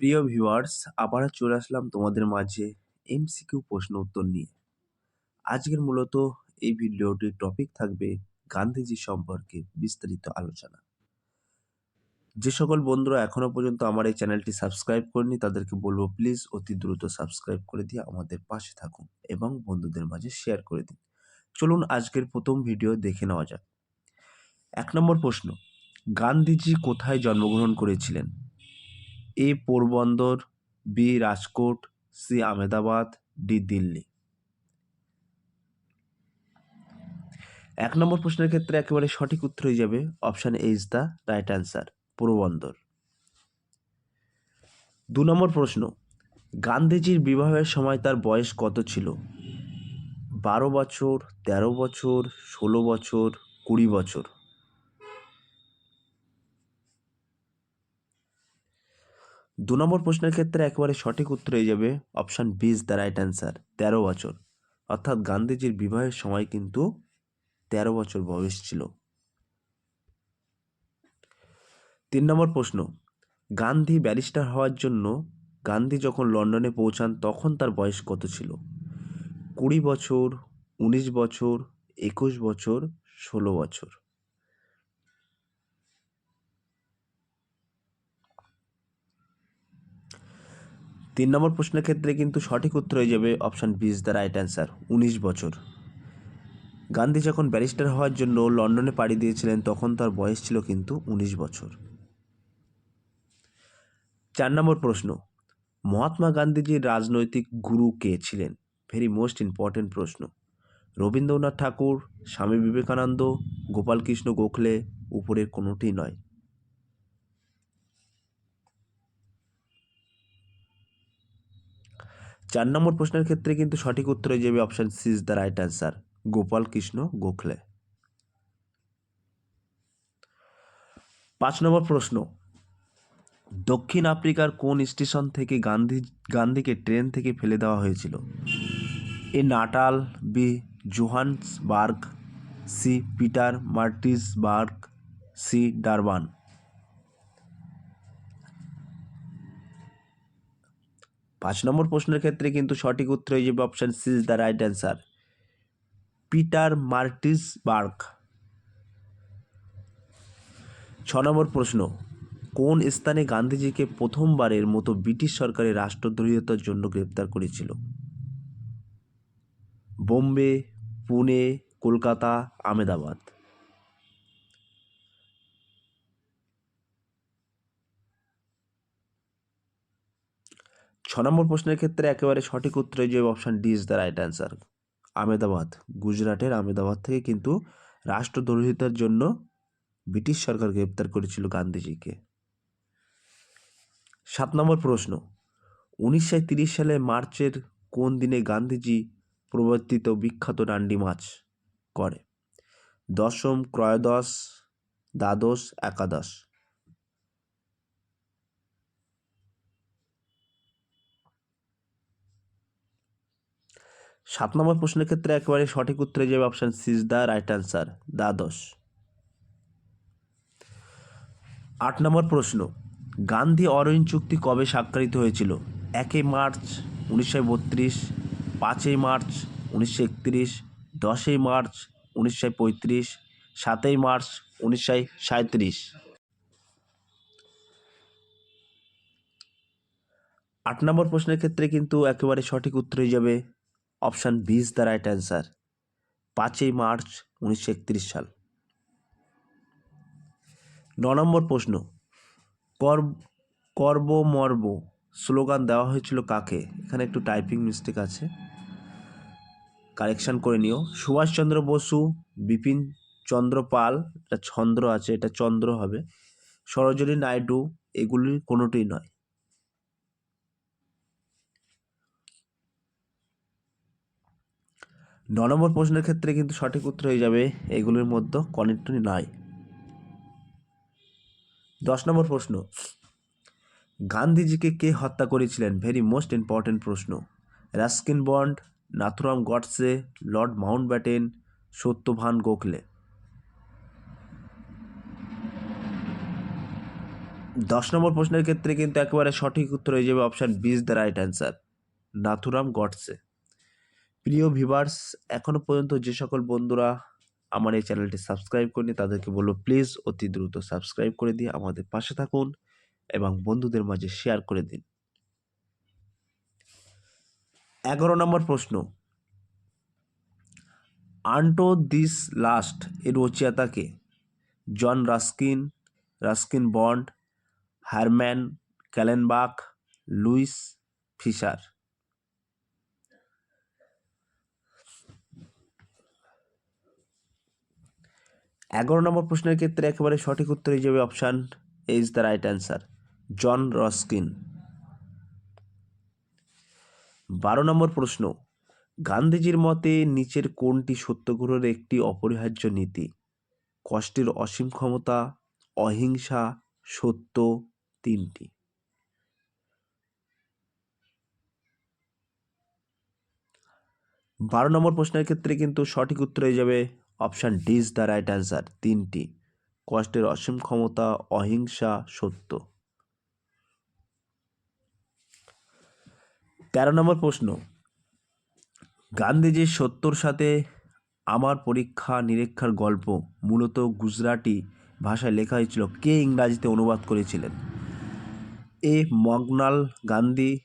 প্রিয় ভিউয়ার্স আবার চলে আসলাম তোমাদের মাঝে এমসিকিউ প্রশ্ন উত্তর নিয়ে। আজকের মূলত এই ভিডিওটির টপিক থাকবে গান্ধীজি সম্পর্কে বিস্তারিত আলোচনা। যে সকল বন্ধুরা এখনও পর্যন্ত আমার এই চ্যানেলটি সাবস্ক্রাইব করেনি, তাদেরকে বলব প্লিজ অতি দ্রুত সাবস্ক্রাইব করে দিয়ে আমাদের পাশে থাকুন এবং বন্ধুদের মাঝে শেয়ার করে দিন। চলুন আজকের প্রথম ভিডিও দেখে নেওয়া যাক। এক নম্বর প্রশ্ন, গান্ধীজি কোথায় জন্মগ্রহণ করেছিলেন? A Porbandar, B Rajkot, C Ahmedabad, D Delhi. এক নম্বর প্রশ্নের ক্ষেত্রে একেবারে সঠিক উত্তর হয়ে যাবে option A is the right answer, Porbandar. দু নম্বর প্রশ্ন, গান্ধীজির বিবাহের সময় তার বয়স কত ছিল? বারো বছর, তেরো বছর, ষোলো বছর, কুড়ি বছর। দু নম্বর প্রশ্নের ক্ষেত্রে একেবারে সঠিক উত্তর হয়ে যাবে option B is the right answer তেরো বছর। অর্থাৎ গান্ধীজির বিবাহের সময় কিন্তু তেরো বছর বয়স ছিল। তিন নম্বর প্রশ্ন, গান্ধী ব্যারিস্টার হওয়ার জন্য গান্ধী যখন লন্ডনে পৌঁছান তখন তার বয়স কত ছিল? কুড়ি বছর, উনিশ বছর, একুশ বছর, ষোলো বছর। তিন নম্বর প্রশ্নের ক্ষেত্রে কিন্তু সঠিক উত্তর হয়ে যাবে option B is the right answer উনিশ বছর। গান্ধী যখন ব্যারিস্টার হওয়ার জন্য লন্ডনে পাড়ি দিয়েছিলেন, তখন তার বয়স ছিল কিন্তু উনিশ বছর। চার নম্বর প্রশ্ন, মহাত্মা গান্ধীজির রাজনৈতিক গুরু কে ছিলেন? ভেরি মোস্ট ইম্পর্টেন্ট প্রশ্ন। রবীন্দ্রনাথ ঠাকুর, স্বামী বিবেকানন্দ, গোপালকৃষ্ণ গোখলে, উপরের কোনোটি নয়। চার নম্বর প্রশ্নের ক্ষেত্রে কিন্তু সঠিক উত্তর হয়ে যাবে option C is the right answer Gopal Krishna Gokhale. পাঁচ নম্বর প্রশ্ন। দক্ষিণ আফ্রিকার কোন স্টেশন থেকে গান্ধী, গান্ধীকে ট্রেন থেকে ফেলে দেওয়া হয়েছিল? A Natal B Johannesburg C Pietermaritzburg C Durban. পাঁচ নম্বর প্রশ্নের ক্ষেত্রে কিন্তু সঠিক উত্তর হয়ে যাবে option C is the right answer Pietermaritzburg ছ নম্বর প্রশ্ন, কোন স্থানে গান্ধীজিকে প্রথমবারের মতো ব্রিটিশ সরকারের রাষ্ট্রদ্রোহিতার জন্য গ্রেপ্তার করেছিল? বোম্বে, পুনে, কলকাতা আমেদাবাদ ছ নম্বর প্রশ্নের ক্ষেত্রে একেবারে সঠিক উত্তর যে option D is the right answer Ahmedabad, গুজরাটের আমেদাবাদ থেকে কিন্তু রাষ্ট্রদ্রোহিতার জন্য ব্রিটিশ সরকার গ্রেপ্তার করেছিল গান্ধীজিকে। সাত নম্বর প্রশ্ন, উনিশশো তিরিশ সালে মার্চের কোন দিনে গান্ধীজি প্রবর্তিত বিখ্যাত ডান্ডি মাছ করে? দশম, ত্রয়োদশ, দ্বাদশ, একাদশ। সাত নম্বর প্রশ্নের ক্ষেত্রে একেবারে সঠিক উত্তরে যাবে option C is the right answer দ্বাদশ। আট নম্বর প্রশ্ন, গান্ধী অরণ্য চুক্তি কবে স্বাক্ষরিত হয়েছিল? একই মার্চ উনিশশো বত্রিশ, পাঁচই মার্চ উনিশশো একত্রিশ, দশই মার্চ উনিশশো পঁয়ত্রিশ, সাতই মার্চ উনিশশো সাঁত্রিশ আট নম্বর প্রশ্নের ক্ষেত্রে কিন্তু একেবারে সঠিক উত্তর হয়ে যাবে option B is the right answer. পাঁচই মার্চ উনিশশো একত্রিশ সাল। ন নম্বর প্রশ্ন। কর কর্ব মর্ব স্লোগান দেওয়া হয়েছিল কাকে? এখানে একটু টাইপিং মিস্টেক আছে। কারেকশান করে নিও। সুভাষচন্দ্র বসু, বিপিন চন্দ্র পাল, এটা চন্দ্র আছে, এটা চন্দ্র হবে। সরোজিনী নাইডু এগুলির কোনোটিই নয়। ন নম্বর প্রশ্নের ক্ষেত্রে কিন্তু সঠিক উত্তর হয়ে যাবে, এগুলোর মধ্যে কনেক্টনি নয় দশ নম্বর প্রশ্ন। গান্ধীজিকে কে হত্যা করেছিলেন? ভেরি মোস্ট ইম্পর্টেন্ট প্রশ্ন। Ruskin Bond, Nathuram Godse, Lord Mountbatten Satyavan Gokhale. দশ নম্বর প্রশ্নের ক্ষেত্রে কিন্তু একেবারে সঠিক উত্তর হয়ে যাবে option B is the right answer, Nathuram Godse. প্রিয় ভিভার্স এখনও পর্যন্ত যে সকল বন্ধুরা আমার এই চ্যানেলটি সাবস্ক্রাইব করেনি তাদেরকে বলব প্লিজ অতি দ্রুত সাবস্ক্রাইব করে দিয়ে আমাদের পাশে থাকুন এবং বন্ধুদের মাঝে শেয়ার করে দিন। এগারো নম্বর প্রশ্ন। আন্টো দিস লাস্ট এর রচয়িতাকে John Ruskin Ruskin Bond, Hermann Kallenbach, Louis Fischer. এগারো নম্বর প্রশ্নের ক্ষেত্রে একেবারে সঠিক উত্তর যাবে option is the right answer John Ruskin বারো নম্বর প্রশ্ন, গান্ধীজির মতে নিচের কোনটি সত্যগ্রহের একটি অপরিহার্য নীতি? কষ্টের অসীম ক্ষমতা, অহিংসা, সত্য তিনটি। বারো নম্বর প্রশ্নের ক্ষেত্রে কিন্তু সঠিক উত্তর হয়ে যাবে option D is the right answer, তিনটি। কষ্টের অসীম ক্ষমতা, অহিংসা, সত্য। তেরো নম্বর প্রশ্ন। গান্ধীজির সত্যর সাথে আমার পরীক্ষা নিরীক্ষার গল্প, মূলত গুজরাটি ভাষায় লেখা হয়েছিল। কে ইংরাজিতে অনুবাদ করেছিলেন? A Maganlal Gandhi,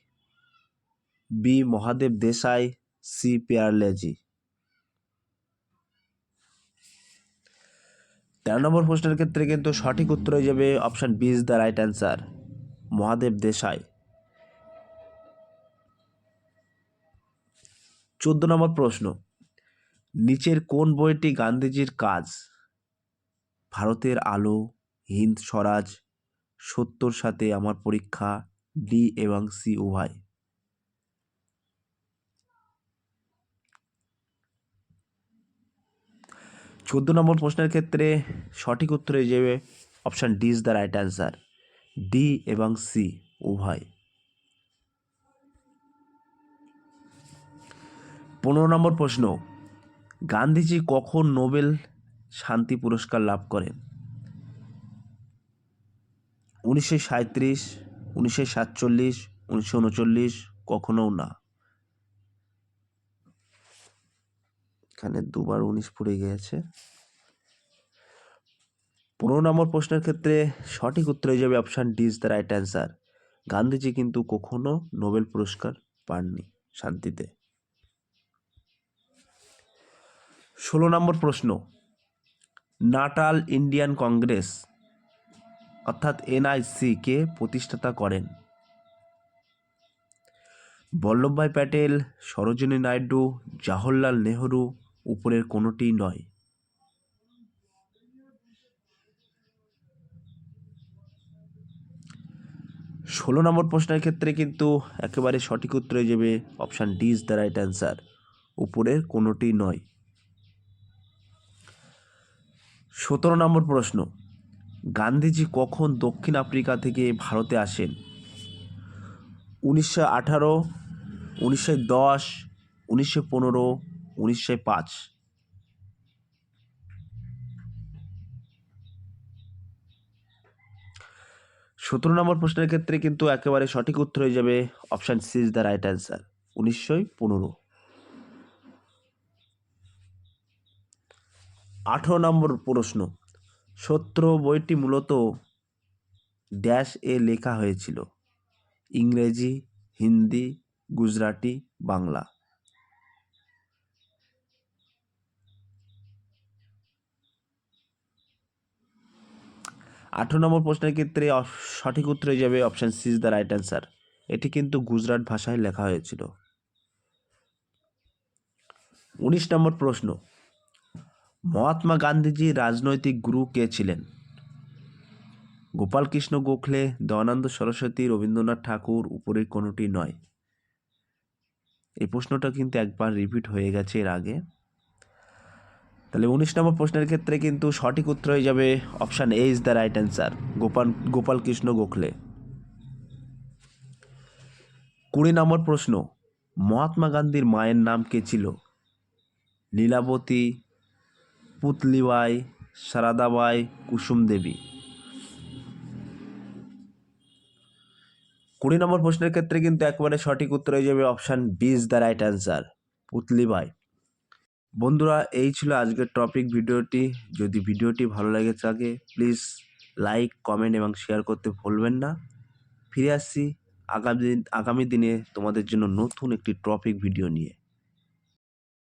B Mahadev Desai, C Pyarelalji. তেরো নম্বর প্রশ্নের ক্ষেত্রে কিন্তু সঠিক উত্তর হয়ে যাবে option B is the right answer Mahadev Desai. চোদ্দ নম্বর প্রশ্ন। নিচের কোন বইটি গান্ধীজির কাজ? ভারতের আলো, হিন্দ স্বরাজ সত্যর সাথে আমার পরীক্ষা, ডি এবং সি, উভয়। চোদ্দ নম্বর প্রশ্নের ক্ষেত্রে সঠিক উত্তর যাবে option D is the right answer D এবং সি উভয়। পনেরো নম্বর প্রশ্ন, গান্ধীজি কখন নোবেল শান্তি পুরস্কার লাভ করেন? উনিশশো সাঁত্রিশ উনিশশো সাতচল্লিশ, উনিশশো উনচল্লিশ, কখনও না। এখানে দুবার উনিশ পড়ে গিয়েছে। পনেরো নম্বর প্রশ্নের ক্ষেত্রে সঠিক উত্তর যাবে option D is the right answer Gandhiji কিন্তু কখনো নোবেল পুরস্কার পাননি শান্তিতে। ষোলো নম্বর প্রশ্ন, নাটাল ইন্ডিয়ান কংগ্রেস অর্থাৎ এনআইসি কে প্রতিষ্ঠাতা করেন? বল্লভভাই প্যাটেল, সরোজিনী নাইডু, জওহরলাল নেহরু উপরের কোনোটিই নয়। ষোলো নম্বর প্রশ্নের ক্ষেত্রে কিন্তু একেবারে সঠিক উত্তর হয়ে যাবে option D is the right answer উপরের কোনোটি নয়। সতেরো নম্বর প্রশ্ন, গান্ধীজি কখন দক্ষিণ আফ্রিকা থেকে ভারতে আসেন? উনিশশো আঠারো, উনিশশো দশ, উনিশশো পনেরো উনিশশো পাঁচ। সতেরো নম্বর প্রশ্নের ক্ষেত্রে কিন্তু একেবারে সঠিক উত্তর হয়ে যাবে option C is the right answer উনিশশো পনেরো। আঠেরো নম্বর প্রশ্ন, সত্র বইটি মূলত ড্যাশ এ লেখা হয়েছিল, ইংরেজি, হিন্দি, গুজরাটি, বাংলা। আঠেরো নম্বর প্রশ্নের ক্ষেত্রে সঠিক উত্তর হয়ে যাবে option C is the right answer এটি কিন্তু গুজরাট ভাষায় লেখা হয়েছিল। উনিশ নম্বর প্রশ্ন, মহাত্মা গান্ধীজি রাজনৈতিক গুরু কে ছিলেন? গোপালকৃষ্ণ গোখলে, দয়ানন্দ সরস্বতী, রবীন্দ্রনাথ ঠাকুর উপরে কোনোটি নয়। এই প্রশ্নটা কিন্তু একবার রিপিট হয়ে গেছে এর আগে। তাহলে উনিশ নম্বর প্রশ্নের ক্ষেত্রে কিন্তু সঠিক উত্তর হয়ে যাবে option A is the right answer. Gopal Gopal Krishna Gokhale. কুড়ি নম্বর প্রশ্ন, মহাত্মা গান্ধীর মায়ের নাম কে ছিল? লীলাবতী, পুতলিবাই, সারাদাবাই, কুসুম দেবী। কুড়ি নম্বর প্রশ্নের ক্ষেত্রে কিন্তু একবারে সঠিক উত্তর হয়ে যাবে option B is the right answer Putli Bai বন্ধুরা, এই ছিল আজকের টপিক ভিডিওটি। যদি ভিডিওটি ভালো লাগে থাকে প্লিজ লাইক কমেন্ট এবং শেয়ার করতে ভুলবেন না। ফিরে আসছি আগামী দিন, আগামী দিনে তোমাদের জন্য নতুন একটি টপিক ভিডিও নিয়ে।